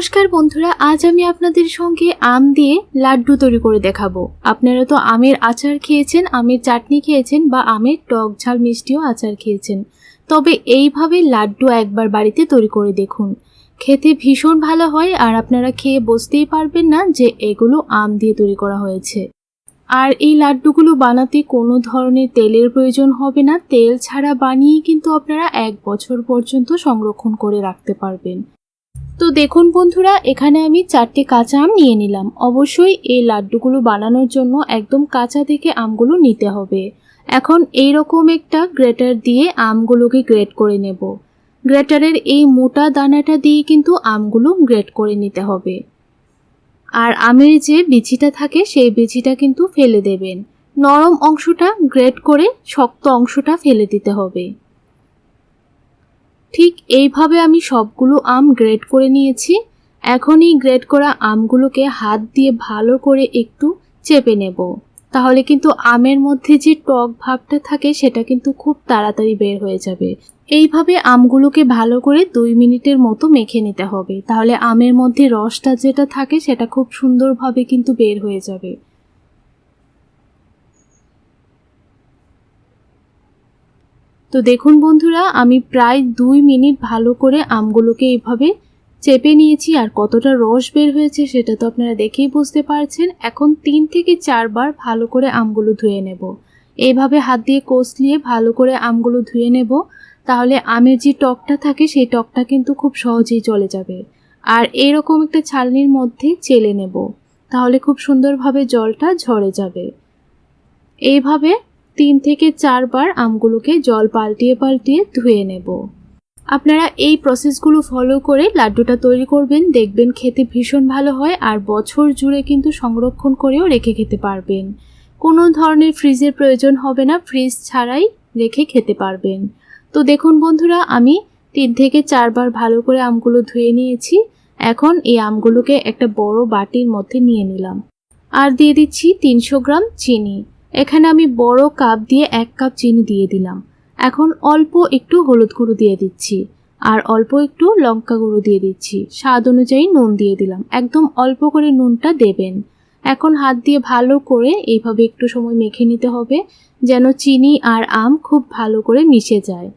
নমস্কার বন্ধুরা, আজ আমি আপনাদের সঙ্গে আম দিয়ে লাড্ডু তৈরি করে দেখাবো। আপনারা তো আমের আচার খেয়েছেন, আমের চাটনি খেয়েছেন বা আমের টক ঝাল মিষ্টিও আচার খেয়েছেন। তবে এইভাবে লাড্ডু একবার বাড়িতে তৈরি করে দেখুন। খেতে ভীষণ ভালো হয় আর আপনারা খেয়ে বুঝতেই পারবেন না যে এগুলো আম দিয়ে তৈরি করা হয়েছে। আর এই লাড্ডুগুলো বানাতে কোনো ধরনের তেলের প্রয়োজন হবে না। তেল ছাড়া বানিয়ে কিন্তু আপনারা এক বছর পর্যন্ত সংরক্ষণ করে রাখতে পারবেন। তো দেখুন বন্ধুরা, এখানে আমি চারটে কাঁচা আম নিয়ে নিলাম। অবশ্যই এই লাড্ডুগুলো বানানোর জন্য একদম কাঁচা থেকে আমগুলো নিতে হবে। এখন এই রকম একটা গ্রেটার দিয়ে আমগুলোকে গ্রেট করে নেব। গ্রেটারের এই মোটা দানাটা দিয়ে কিন্তু আমগুলো গ্রেট করে নিতে হবে। আর আমের যে বিচিটা থাকে, সেই বিচিটা কিন্তু ফেলে দেবেন। নরম অংশটা গ্রেট করে শক্ত অংশটা ফেলে দিতে হবে। ঠিক এইভাবে আমি সবগুলো আম গ্রেড করে নিয়েছি। এখন এই গ্রেড করা আমগুলোকে হাত দিয়ে ভালো করে একটু চেপে নেব। তাহলে কিন্তু আমের মধ্যে যে টক ভাবটা থাকে, সেটা কিন্তু খুব তাড়াতাড়ি বের হয়ে যাবে। এইভাবে আমগুলোকে ভালো করে দুই মিনিটের মতো মেখে নিতে হবে। তাহলে আমের মধ্যে রসটা যেটা থাকে, সেটা খুব সুন্দরভাবে কিন্তু বের হয়ে যাবে। তো দেখুন বন্ধুরা, আমি প্রায় দুই মিনিট ভালো করে আমগুলোকে এইভাবে চেপে নিয়েছি আর কতটা রস বের হয়েছে সেটা তো আপনারা দেখেই বুঝতে পারছেন। এখন তিন থেকে চারবার ভালো করে আমগুলো ধুয়ে নেব। এইভাবে হাত দিয়ে কষলিয়ে ভালো করে আমগুলো ধুয়ে নেব। তাহলে আমের যে টকটা থাকে সেই টকটা কিন্তু খুব সহজেই চলে যাবে। আর এরকম একটা ছালনির মধ্যে চেলে নেব। তাহলে খুব সুন্দরভাবে জলটা ঝরে যাবে। এইভাবে তিন থেকে চারবার আমগুলোকে জল পাল্টিয়ে পাল্টিয়ে ধুয়ে নেব। আপনারা এই প্রসেসগুলো ফলো করে লাড্ডুটা তৈরি করবেন, দেখবেন খেতে ভীষণ ভালো হয় আর বছর জুড়ে কিন্তু সংরক্ষণ করেও রেখে খেতে পারবেন। কোনো ধরনের ফ্রিজের প্রয়োজন হবে না ফ্রিজ ছাড়াই রেখে খেতে পারবেন। তো দেখুন বন্ধুরা, আমি তিন থেকে চারবার ভালো করে আমগুলো ধুয়ে নিয়েছি। এখন এই আমগুলোকে একটা বড় বাটির মধ্যে নিয়ে নিলাম। আর দিয়ে দিচ্ছি তিনশো গ্রাম চিনি। এখানে আমি বড় কাপ দিয়ে এক কাপ চিনি দিয়ে দিলাম। এখন অল্প একটু হলুদ গুঁড়ো দিয়ে দিচ্ছি, আর অল্প একটু লঙ্কা গুঁড়ো দিয়ে দিচ্ছি। স্বাদ অনুযায়ী নুন দিয়ে দিলাম। একদম অল্প করে নুনটা দেবেন। এখন হাত দিয়ে ভালো করে এইভাবে একটু সময় মেখে নিতে হবে, যেন চিনি আর আম খুব ভালো করে মিশে যায়।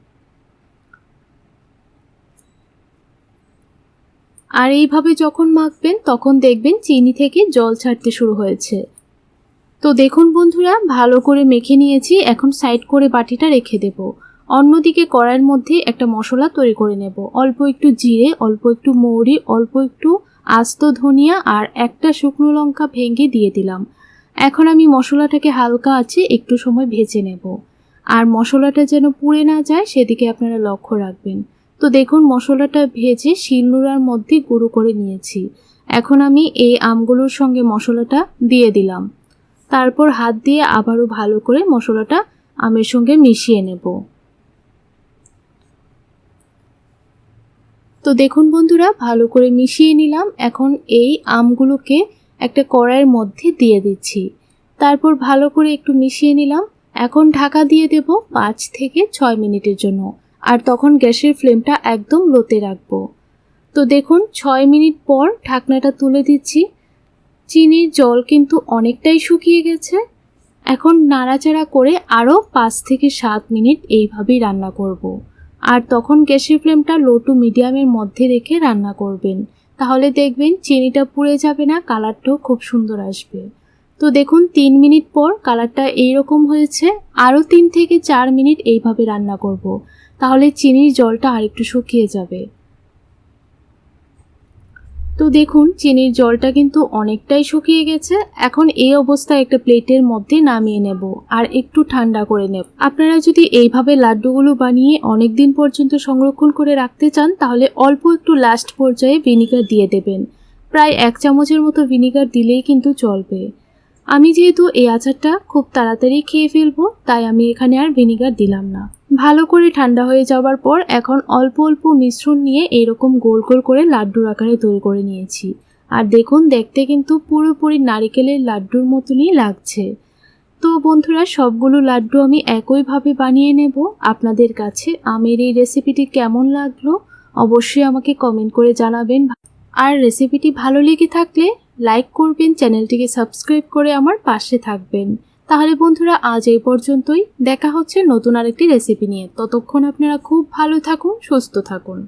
আর এইভাবে যখন মাখবেন, তখন দেখবেন চিনি থেকে জল ছাড়তে শুরু হয়েছে। তো দেখুন বন্ধুরা, ভালো করে মেখে নিয়েছি, এখন সাইড করে বাটিটা রেখে দেব। অন্যদিকে কড়াইয়ের মধ্যে একটা মশলা তৈরি করে নেব। অল্প একটু জিরে, অল্প একটু মৌরি, অল্প একটু আস্ত ধনিয়া আর একটা শুকনো লঙ্কা ভেঙে দিয়ে দিলাম। এখন আমি মশলাটাকে হালকা আছে একটু সময় ভেজে নেব। আর মশলাটা যেন পুড়ে না যায়, সেদিকে আপনারা লক্ষ্য রাখবেন। তো দেখুন, মশলাটা ভেজে শিলনোড়ার মধ্যে গুঁড়ো করে নিয়েছি। এখন আমি এই আমগুলোর সঙ্গে মশলাটা দিয়ে দিলাম। তারপর হাত দিয়ে আবারও ভালো করে মশলাটা আমের সঙ্গে মিশিয়ে নেব। তো দেখুন বন্ধুরা, ভালো করে মিশিয়ে নিলাম। এখন এই আমগুলোকে একটা কড়াইয়ের মধ্যে দিয়ে দিচ্ছি। তারপর ভালো করে একটু মিশিয়ে নিলাম। এখন ঢাকা দিয়ে দেব পাঁচ থেকে ছয় মিনিটের জন্য। আর তখন গ্যাসের ফ্লেমটা একদম লোতে রাখব। তো দেখুন, ছয় মিনিট পর ঢাকনাটা তুলে দিচ্ছি। চিনির জল কিন্তু অনেকটাই শুকিয়ে গেছে। এখন নাড়াচাড়া করে আরও পাঁচ থেকে সাত মিনিট এইভাবেই রান্না করব। আর তখন গ্যাসের ফ্লেমটা লো টু মিডিয়ামের মধ্যে রেখে রান্না করবেন। তাহলে দেখবেন চিনিটা পুড়ে যাবে না, কালারটাও খুব সুন্দর আসবে। তো দেখুন, তিন মিনিট পর কালারটা এইরকম হয়েছে। আরও তিন থেকে চার মিনিট এইভাবে রান্না করব। তাহলে চিনির জলটা আরেকটু শুকিয়ে যাবে। তো দেখুন, চিনির জলটা কিন্তু অনেকটাই শুকিয়ে গেছে। এখন এই অবস্থায় একটা প্লেটের মধ্যে নামিয়ে নেব আর একটু ঠান্ডা করে নেব। আপনারা যদি এইভাবে লাড্ডুগুলো বানিয়ে অনেক দিন পর্যন্ত সংরক্ষণ করে রাখতে চান, তাহলে অল্প একটু লাস্ট পর্যায়ে ভিনিগার দিয়ে দেবেন। প্রায় এক চামচের মতো ভিনিগার দিলেই কিন্তু চলবে। আমি যেহেতু এই আচারটা খুব তাড়াতাড়ি খেয়ে ফেলব, তাই আমি এখানে আর ভিনিগার দিলাম না। ভালো করে ঠান্ডা হয়ে যাওয়ার পর এখন অল্প অল্প মিশ্রণ নিয়ে এরকম গোল গোল করে লাড্ডুর আকারে তৈরি করে নিয়েছি। আর দেখুন, দেখতে কিন্তু পুরোপুরি নারিকেলের লাড্ডুর মতনই লাগছে। তো বন্ধুরা, সবগুলো লাড্ডু আমি একইভাবে বানিয়ে নেব। আপনাদের কাছে আমের এই রেসিপিটি কেমন লাগল অবশ্যই আমাকে কমেন্ট করে জানাবেন। আর রেসিপিটি ভালো লেগে থাকলে লাইক করবেন, চ্যানেলটিকে সাবস্ক্রাইব করে আমার পাশে থাকবেন। তাহলে বন্ধুরা, আজ এই পর্যন্তই। দেখা হচ্ছে নতুন আরেকটি রেসিপি নিয়ে। ততক্ষণ আপনারা খুব ভালো থাকুন, সুস্থ থাকুন।